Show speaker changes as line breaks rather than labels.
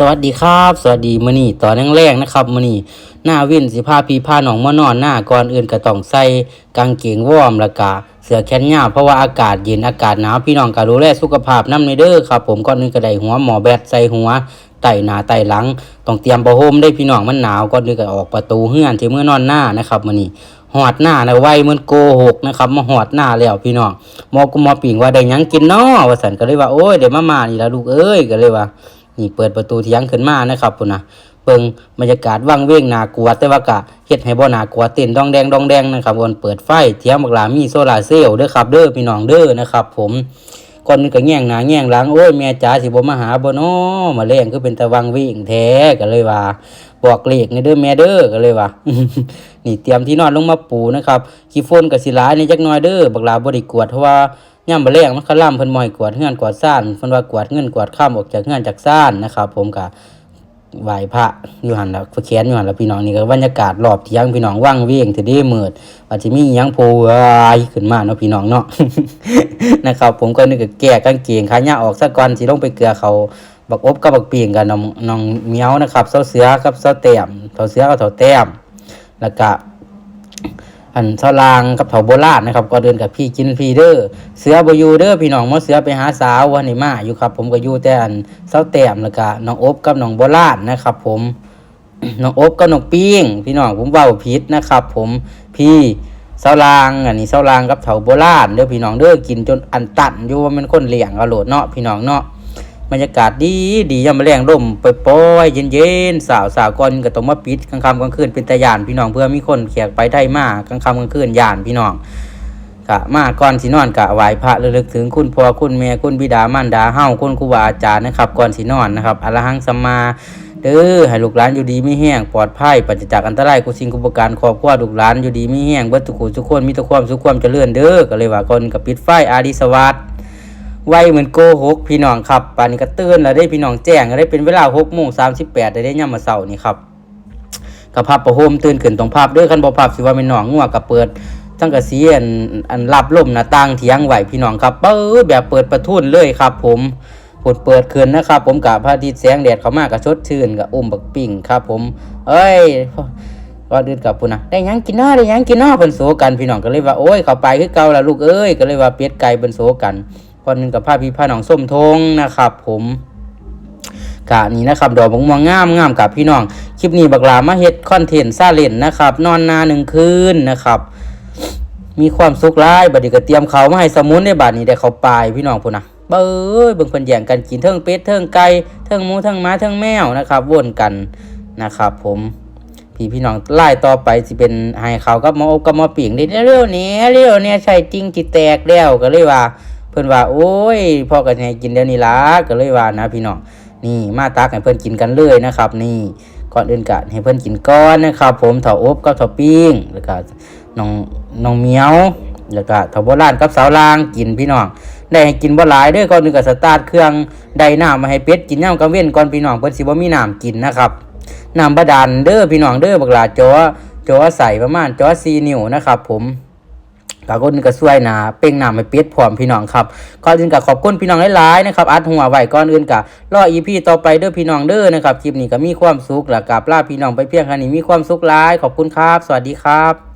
สวัสดีครับ สวัสดีมื้อนี้ตอนแรกๆนะครับมื้อนี้หน้าวินสิพาพี่พาหนองมานอนหน้าก่อนอื่นก็ต้องใส่กางเกงวอร์มล้วก็เสื้อแขนยาวเพราะว่าอากาศเย็นอากาศหนาวพี่น้องก็ดูแลสุขภาพน้ำในเด้อครับ ผมก่อนอื่นก็ไดหัวหมอแบตใส่หัวไต่หนาไต่หลังต้องเตรียมผ้าห่มได้พี่น้องมันหนาวก่อนอื่นก็ออกประตูเฮือนที่เมื้อนอนหน้านะครับมื้อนี้หอดหน้านะไวเหมือนโกหกนะครับมาหอดหน้าแล้วพี่น้องหมอกุมหมอปิงว่าได้ยังกินน้อว่าสันก็เลยว่าโอ้ยเดี๋ยวมามานี่ละลูกเอ้ยก็เลยว่า นี่เปิดประตูเที่ยงขึ้นมานะครับพุ่นนะเบิ่งบรรยากาศว่างเว้งน่ากลัวแต่ว่ากะเฮ็ดให้บ่น่ากลัวเต้นดองแดงดองแดงนะครับบนเปิดไฟเที่ยงบักหลามีโซลาเซลล์เด้อครับเด้อพี่น้องเด้อนะครับ ผมก่อนนึงก็แง่งหน้าแง่งหลังโอ้ยแม่จ๋าสิบ่มาหาบ่น้อมาแรงคือเป็นตะวังเว้งแท้ก็เลยว่า บอกเลขในเด้อแม่เด้อก็เลยว่า นี่เตรียมที่นอนลงมาปูนะครับขี้ฝนก็สิลายในจักหน่อยเด้อบักลาบ่ได้กวดเพราะว่า ย่ำมะแรงมันขล่ำเพิ่นมอยกวาดเฮือนกวาดซ่านเพิ่นว่ากวาดเงินกวาดข้ามออกจากเฮือนจากซ่านนะครับผมก็ไหวพระอยู่หันแล้วเขียนอยู่หันแล้วพี่น้องนี่ก็บรรยากาศรอบเที่ยงพี่น้องว่างเวียงทีเดีมืดว่าสิมียังโผล่วายขึ้นมาเนาะพี่น้องเนาะนะครับ ผมก็นึกแก้กางเกงขายาออกซะก่อนสิลงไปเกลือเขาบักอบกับบักปีงกับน้องน้องเมียวนะครับเสาเสือกับเสาแต้มเสาเสือกับเสาแต้มแล้วก็ อันสาลางกับเถาโบราณนะครับก็เดินกับพี่กินพีเด้อเสือบอยู่เด้อพี่น้องมาเสือไปหาสาววันนี้มาอยู่ครับ ผมก็อยู่แต่อันเสาแต้มแล้วก็น้องอบกับน้องโบราณนะครับ ผมน้องอบกับน้องปิ้งพี่น้องผมเว้าผิดนะครับ ผมพี่เสาลางอันนี้เสาลางกับเถาโบราณเด้อพี่น้องเด้อกินจนอันตันอยู่ว่ามันคนเหลี้ยงเอาโหลดเนาะพี่น้องเนาะ บรรยากาศดีดียามมะแรงร่มปล่อยๆเย็นสาวสาวก่อนก็ต้องมาปิดกลางค่ำกลางคืนเป็นตะยานพี่น้องเพื่อมีคนแขกไปได้มากกลางค่ำกลางคืนยานพี่น้องกะมาก่อนสินอนกะไหว้พระระลึกถึงคุณพ่อคุณแม่คุณบิดามารดาเฮาคุณครูบาอาจารย์นะครับก่อนสินอนนะครับอรหังสัมมาเด้อให้ลูกหลานอยู่ดีไม่แห้งปลอดภัยปราศจากอันตรายกุสิ่งกุปการครอบครัวลูกหลานอยู่ดีไม่แห้งเบิดทุกคนทุกคนมีแต่ความสุขความเจริญเด้อก็เลยว่าก่อนกับปิดไฟอาดิสวัสด์ ไวเหมือนโกหกพี่น้องครับป่านนี้ก็ตื่นแล้วได้พี่น้องแจ้งได้เป็นเวลาหกโมงสามสิบแปดได้ได้ย่ำมาเสาร์นี่ครับกับภาพประโฮมตื่นขึ้นตรงภาพด้วยคันบอภาพสิว่าเป็นหนองงัวกับเปิดตั้งกระสีอันอันรับลมหน้าต่างเถียงไหวพี่น้องครับเปิดแบบเปิดประทุนเลยครับ ผมปดเปิดขึ้นนะครับ ผมกับพระอาทิตย์แสงแดดเขามากกับชดชื่นกับอุ้มบักปิ่งครับ ผม เอ้ยก็ดืดกับพุ่นนะได้ยังกินน้อได้ยังกินน้อเพิ่นโซกันพี่น้องก็เลยว่าโอ้ยเขาไปคือเก่าละลูกเอ้ยก็เลยว่าเป็ดไก่เพิ่นโซกัน คนหนึ่งกับผ้าพี่ผ้าหนองส้มทงนะครับ ผมกะนี้นะครับดอกบงม่วงงามงามกับพี่น้อง คลิปนี้บักลามาเฮ็ดคอนเทนต์ซาเลนนะครับ นอนนาหนึ่งคืนนะครับมีความสุขร้ายบัดนี้ก็เตรียมเขามาให้สมุนในบัดนี้ได้เขาปลายพี่น้องพุ่นนะเบ้ยเบิ่งเพิ่นแย่งกันกินเทิงเป็ดเทิงไก่เทิงหมูเทิงม้าเทิงแมวนะครับวนกันนะครับ ผมพี่พี่น้องไล่ต่อไปสิเป็นให้เขากับมออบกับมอปิ่งด้เร็วๆนี้เร็วเนี่ยใช่จริงจิแตกแล้วก็เลยว่า เพิ่อนว่า โอ้ยพ่อก็ให้กินเดี๋ยวนี้ล่ะก็เลยว่านะพี่น้องนี่มาตักให้เพิ่อนกินกันเลยนะครับ นี่ก่อนอื่นก็ให้เพิ่อนกินก้อนนะครับ ผมเถาอบกับเถาปิ้งแล้วก็น้องน้องเมียวแล้วก็เถาโบราณกับสาวลางกินพี่น้องได้ให้กินบ่หลายเด้อก่อนอื่นก็สตาร์ทเครื่องได้น้ำมาให้เป็ดกินยามกลางเว้นก่อนพี่น้องเพิ่นสิบ่มีน้ำกินนะครับน้ำบาดาลเด้อพี่น้องเด้อบักหลาจอจอใส่ประมาณจอ4นิ้วนะครับ ผม กาคนก็ช่วยนะเป่งน้ำให้เป็ดพร้อมพี่น้องครับก่อนอื่นก็ขอบคุณพี่น้องหลายๆนะครับอัดหัวไว้ก่อนอื่นก็รออีพีต่อไปเด้อพี่น้องเด้อนะครับคลิปนี้ก็มีความสุขแล้วกับลาพี่น้องไปเพียงแค่นี้มีความสุขหลาย ขอบคุณครับ สวัสดีครับ